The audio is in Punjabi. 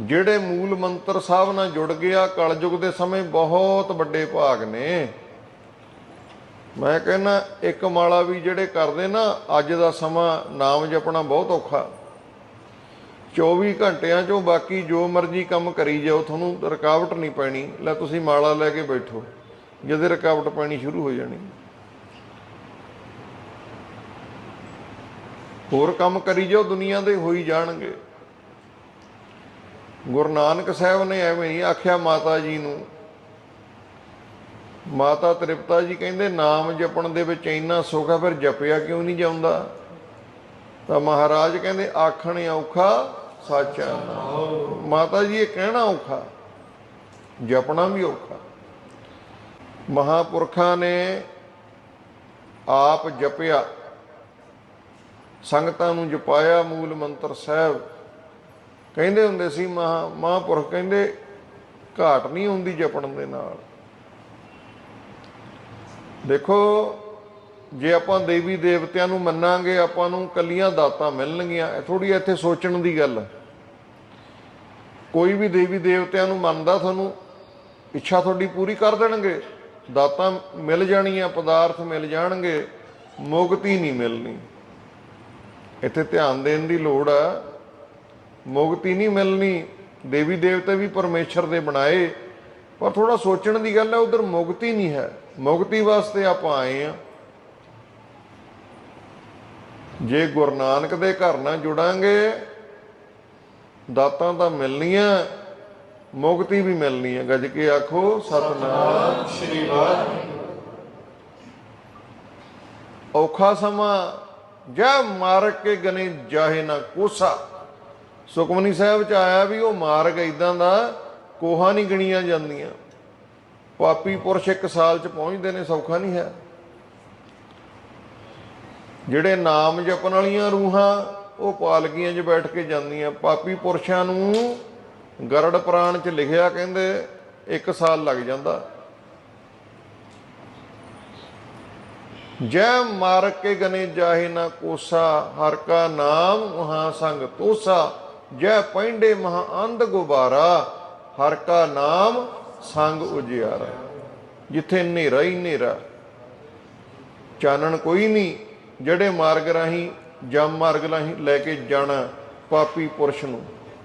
ਜਿਹੜੇ ਮੂਲ ਮੰਤਰ ਸਾਹਿਬ ਨਾਲ ਜੁੜ ਗਿਆ, ਕਲਯੁਗ ਦੇ ਸਮੇਂ ਬਹੁਤ ਵੱਡੇ ਭਾਗ ਨੇ। ਮੈਂ ਕਹਿੰਦਾ, ਇੱਕ ਮਾਲਾ ਵੀ ਜਿਹੜੇ ਕਰਦੇ ਨਾ, ਅੱਜ ਦਾ ਸਮਾਂ ਨਾਮ ਜਪਣਾ ਬਹੁਤ ਔਖਾ। 24 ਘੰਟਿਆਂ ਚੋਂ ਬਾਕੀ ਜੋ ਮਰਜ਼ੀ ਕੰਮ ਕਰੀ ਜਾਓ, ਤੁਹਾਨੂੰ ਰੁਕਾਵਟ ਨਹੀਂ ਪੈਣੀ। ਲੈ ਤੁਸੀਂ ਮਾਲਾ ਲੈ ਕੇ ਬੈਠੋ ਜਦੇ ਰੁਕਾਵਟ ਪੈਣੀ ਸ਼ੁਰੂ ਹੋ ਜਾਣੀ। ਹੋਰ ਕੰਮ ਕਰੀ ਜਾਓ, ਦੁਨੀਆ ਦੇ ਹੋਈ ਜਾਣਗੇ। ਗੁਰੂ ਨਾਨਕ ਸਾਹਿਬ ਨੇ ਐਵੇਂ ਨਹੀਂ ਆਖਿਆ ਮਾਤਾ ਜੀ ਨੂੰ, ਮਾਤਾ ਤ੍ਰਿਪਤਾ ਜੀ ਕਹਿੰਦੇ, ਨਾਮ ਜਪਣ ਦੇ ਵਿੱਚ ਇੰਨਾ ਸੁੱਖ ਹੈ, ਫਿਰ ਜਪਿਆ ਕਿਉਂ ਨਹੀਂ ਜਾਂਦਾ? ਤਾਂ ਮਹਾਰਾਜ ਕਹਿੰਦੇ, ਆਖਣ ਔਖਾ, ਸਾਚਾ ਨਾਮ ਮਾਤਾ ਜੀ ਇਹ ਕਹਿਣਾ ਔਖਾ, ਜਪਣਾ ਵੀ ਔਖਾ। ਮਹਾਪੁਰਖਾਂ ਨੇ ਆਪ ਜਪਿਆ, ਸੰਗਤਾਂ ਨੂੰ ਜਪਾਇਆ ਮੂਲ ਮੰਤਰ ਸਾਹਿਬ ਕਹਿੰਦੇ ਹੁੰਦੇ ਸੀ, ਮਹਾ ਮਹਾਂਪੁਰਖ ਕਹਿੰਦੇ, ਘਾਟ ਨਹੀਂ ਹੁੰਦੀ ਜਪਣ ਦੇ ਨਾਲ। ਦੇਖੋ, ਜੇ ਆਪਾਂ ਦੇਵੀ ਦੇਵਤਿਆਂ ਨੂੰ ਮੰਨਾਂਗੇ, ਆਪਾਂ ਨੂੰ ਕੱਲੀਆਂ ਦਾਤਾਂ ਮਿਲਣਗੀਆਂ। ਥੋੜੀ ਇੱਥੇ ਸੋਚਣ ਦੀ ਗੱਲ। ਕੋਈ ਵੀ ਦੇਵੀ ਦੇਵਤਿਆਂ ਨੂੰ ਮੰਨਦਾ, ਤੁਹਾਨੂੰ ਇੱਛਾ ਤੁਹਾਡੀ ਪੂਰੀ ਕਰ ਦੇਣਗੇ। ਦਾਤਾਂ ਮਿਲ ਜਾਣੀਆਂ, ਪਦਾਰਥ ਮਿਲ ਜਾਣਗੇ, ਮੁਕਤੀ ਨਹੀਂ ਮਿਲਣੀ। ਇੱਥੇ ਧਿਆਨ ਦੇਣ ਦੀ ਲੋੜ ਆ। ਮੁਕਤੀ ਨਹੀਂ ਮਿਲਣੀ। ਦੇਵੀ ਦੇਵਤੇ ਵੀ ਪਰਮੇਸ਼ਰ ਦੇ ਬਣਾਏ। ਪਰ ਥੋੜਾ ਸੋਚਣ ਦੀ ਗੱਲ ਹੈ, ਉਧਰ ਮੁਕਤੀ ਨਹੀਂ ਹੈ। ਮੁਕਤੀ ਵਾਸਤੇ ਆਪਾਂ ਆਏ ਆ ਜੇ ਗੁਰੂ ਨਾਨਕ ਦੇ ਘਰ ਨਾਲ ਜੁੜਾਂਗੇ, ਦਾਤਾਂ ਤਾਂ ਮਿਲਣੀਆਂ, ਮੁਕਤੀ ਵੀ ਮਿਲਣੀ ਹੈ। ਗੱਜ ਕੇ ਆਖੋ, ਸਤਨਾਮ ਸ਼੍ਰੀ ਵਾਹਿਗੁਰੂ। ਔਖਾ ਸਮਾਂ, ਜੈ ਮਾਰਗ ਕੇ ਗਨੇ ਜਾਹੇ ਨਾ ਕੋਸਾ। ਸੁਖਮਨੀ ਸਾਹਿਬ ਚ ਆਇਆ ਵੀ ਉਹ ਮਾਰਗ ਇਦਾਂ ਦਾ, ਕੋਹਾ ਨਹੀਂ ਗਣੀਆਂ ਜਾਂਦੀਆਂ। ਪਾਪੀ ਪੁਰਸ਼ ਇੱਕ ਸਾਲ ਚ ਪਹੁੰਚਦੇ ਨੇ, ਸੌਖਾ ਨਹੀਂ ਹੈ। ਜਿਹੜੇ ਨਾਮ ਜਪਣ ਵਾਲੀਆਂ ਰੂਹਾਂ, ਉਹ ਪਾਲਕੀਆਂ 'ਚ ਬੈਠ ਕੇ ਜਾਂਦੀਆਂ। ਪਾਪੀ ਪੁਰਸ਼ਾਂ ਨੂੰ ਗਰੜ ਪ੍ਰਾਣ 'ਚ ਲਿਖਿਆ ਕਹਿੰਦੇ, ਇੱਕ ਸਾਲ ਲੱਗ ਜਾਂਦਾ। ਜੈ ਮਾਰਗ ਕੇ ਗਨੇ ਜਾਹੇ ਨਾ ਕੋਸਾ, ਹਰ ਕਾ ਨਾਮ ਵਹਾਂ ਸੰਗ ਤੋਸਾ। ਜੈ ਪੈਂਡੇ ਮਹਾ ਅੰਧ ਗੁਬਾਰਾ, ਹਰ ਕਾ ਨਾਮ ਸੰਗ ਉਜਿਆਰਾ। ਜਿੱਥੇ ਹਨੇਰਾ ਹੀ ਹਨੇਰਾ ਚਾਨਣ ਕੋਈ ਨਹੀਂ, ਜਿਹੜੇ ਮਾਰਗ ਰਾਹੀਂ ਜਮ ਮਾਰਗ ਰਾਹੀਂ ਲੈ ਕੇ ਜਾਣਾ ਪਾਪੀ ਪੁਰਸ਼ ਨੂੰ।